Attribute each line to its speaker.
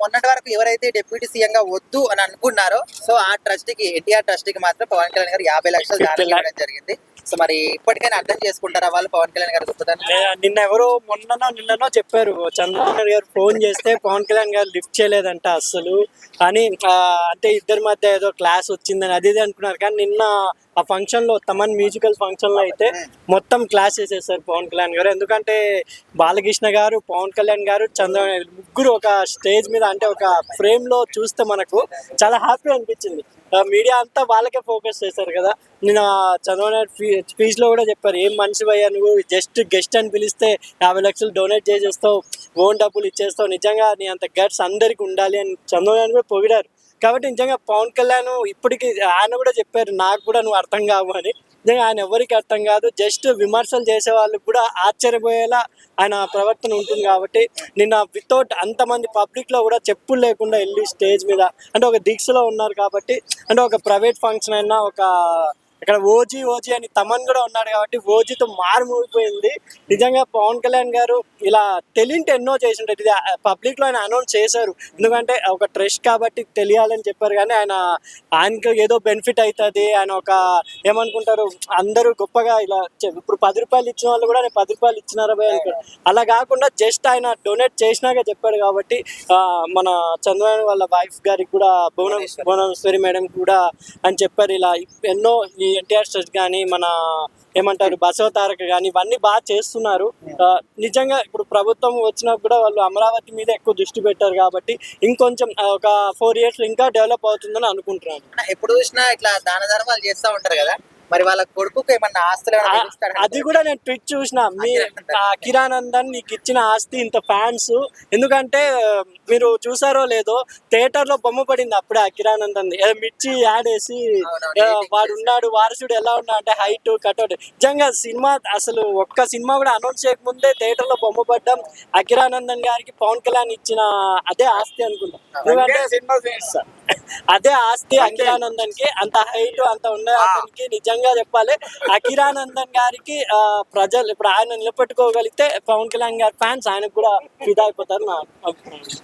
Speaker 1: మొన్నటి వరకు ఎవరైతే డిప్యూటీ సీఎం గా వద్దు అని అనుకున్నారో సో ఆ ట్రస్ట్కి ఎన్టీఆర్ ట్రస్ట్కి మాత్రం పవన్ కళ్యాణ్ గారు యాభై లక్షలు దానం జరిగింది. సో మరి ఇప్పటికైనా అర్థం చేసుకుంటారా వాళ్ళు పవన్ కళ్యాణ్ గారు
Speaker 2: నిన్న ఎవరో మొన్ననో నిన్ననో చెప్పారు. చంద్రబాబు గారు ఫోన్ చేస్తే పవన్ కళ్యాణ్ గారు లిఫ్ట్ చేయలేదంట అస్సలు. అని అంటే ఇద్దరి మధ్య ఏదో క్లాస్ వచ్చిందని అది ఇది అనుకున్నారు. కానీ నిన్న ఆ ఫంక్షన్లో తమన్ మ్యూజికల్ ఫంక్షన్లో అయితే మొత్తం క్లాస్ చేసేసారు పవన్ కళ్యాణ్ గారు. ఎందుకంటే బాలకృష్ణ గారు పవన్ కళ్యాణ్ గారు చంద్రబాబు ముగ్గురు ఒక స్టేజ్ మీద అంటే ఒక ఫ్రేమ్లో చూస్తే మనకు చాలా హ్యాపీ అనిపించింది. మీడియా అంతా వాళ్ళకే ఫోకస్ చేశారు కదా. నేను చంద్రబాబు నాయుడు స్పీచ్లో కూడా చెప్పారు. ఏం మనిషి అయ్యా నువ్వు? జస్ట్ గెస్ట్ అని పిలిస్తే యాభై లక్షలు డొనేట్ చేసేస్తావు ఓన్ డబ్బులు ఇచ్చేస్తావు. నిజంగా నీ అంత గట్స్ అందరికి ఉండాలి అని చంద్రబాబు కూడా పొగిడారు. కాబట్టి నిజంగా పవన్ కళ్యాణ్ ఇప్పటికి ఆయన కూడా చెప్పారు నాకు కూడా నువ్వు అర్థం కావు అని. నిజంగా ఆయన ఎవరికి అర్థం కాదు జస్ట్ విమర్శలు చేసే వాళ్ళకి కూడా ఆశ్చర్యపోయేలా ఆయన ప్రవర్తన ఉంటుంది కాబట్టి నిన్న వితౌట్ అంతమంది పబ్లిక్లో కూడా చెప్పులు లేకుండా వెళ్ళి స్టేజ్ మీద అంటే ఒక దీక్షలో ఉన్నారు కాబట్టి అంటే ఒక ప్రైవేట్ ఫంక్షన్ అయినా ఒక ఇక్కడ ఓజీ ఓజీ అని తమన్ కూడా ఉన్నాడు కాబట్టి ఓజీతో మారుమూగిపోయింది. నిజంగా పవన్ కళ్యాణ్ గారు ఇలా తెలియంటే ఎన్నో చేసి ఉంటారు ఇది పబ్లిక్లో ఆయన అనౌన్స్ చేశారు. ఎందుకంటే ఒక ట్రస్ట్ కాబట్టి తెలియాలని చెప్పారు కానీ ఆయన ఆయనకి ఏదో బెనిఫిట్ అవుతుంది. ఆయన ఒక ఏమనుకుంటారు? అందరూ గొప్పగా ఇలా ఇప్పుడు పది రూపాయలు ఇచ్చిన వాళ్ళు కూడా పది రూపాయలు ఇచ్చినారా అలా కాకుండా జస్ట్ ఆయన డొనేట్ చేసినాక చెప్పాడు కాబట్టి ఆ, మన చంద్రబాబు వాళ్ళ వైఫ్ గారికి కూడా భువన భువనేశ్వరి మేడం కూడా అని చెప్పారు. ఇలా ఎన్నో ఈ ఎన్టీఆర్ స్టేట్ కానీ మన ఏమంటారు బసవ తారక కానీ ఇవన్నీ బాగా చేస్తున్నారు. నిజంగా ఇప్పుడు ప్రభుత్వం వచ్చినా కూడా వాళ్ళు అమరావతి మీద ఎక్కువ దృష్టి పెట్టారు కాబట్టి ఇంకొంచెం ఒక ఫోర్ ఇయర్స్ ఇంకా డెవలప్ అవుతుందని అనుకుంటున్నాను.
Speaker 1: ఎప్పుడు చూసినా ఇట్లా దాన ధర్మాలు చేస్తా ఉంటారు కదా? మరి వాళ్ళ కొడుకుకి ఏమన్నా ఆస్తులు?
Speaker 2: అది కూడా నేను ట్విట్ చూసిన. మీ కిరానందన్ నీకు ఇచ్చిన ఆస్తి ఇంత ఫ్యాన్స్. ఎందుకంటే మీరు చూసారో లేదో థియేటర్లో బొమ్మ పడింది అప్పుడే ఆ కిరానందన్ మిర్చి యాడ్ వేసి వాడు ఉన్నాడు వారసుడు ఎలా ఉన్నా అంటే హైట్ కట్అవుట్ నిజంగా సినిమా అసలు ఒక్క సినిమా కూడా అనౌన్స్ చేయకముందే థియేటర్లో బొమ్మ పడ్డం అకిరానందన్ గారికి పవన్ కళ్యాణ్ ఇచ్చిన అదే ఆస్తి అనుకుంటా. ఎందుకంటే
Speaker 3: సినిమా ఫేమస్
Speaker 2: అదే ఆస్తి అఖిరానందన్కి అంత హైట్ అంత ఉన్న అతనికి నిజంగా చెప్పాలి. అఖిరానందన్ గారికి ఆ, ప్రజలు ఇప్పుడు ఆయన నిలబెట్టుకోగలిగితే పవన్ కళ్యాణ్ గారి ఫ్యాన్స్ ఆయనకు కూడా ఫిదా అయిపోతారు నా అభిప్రాయం.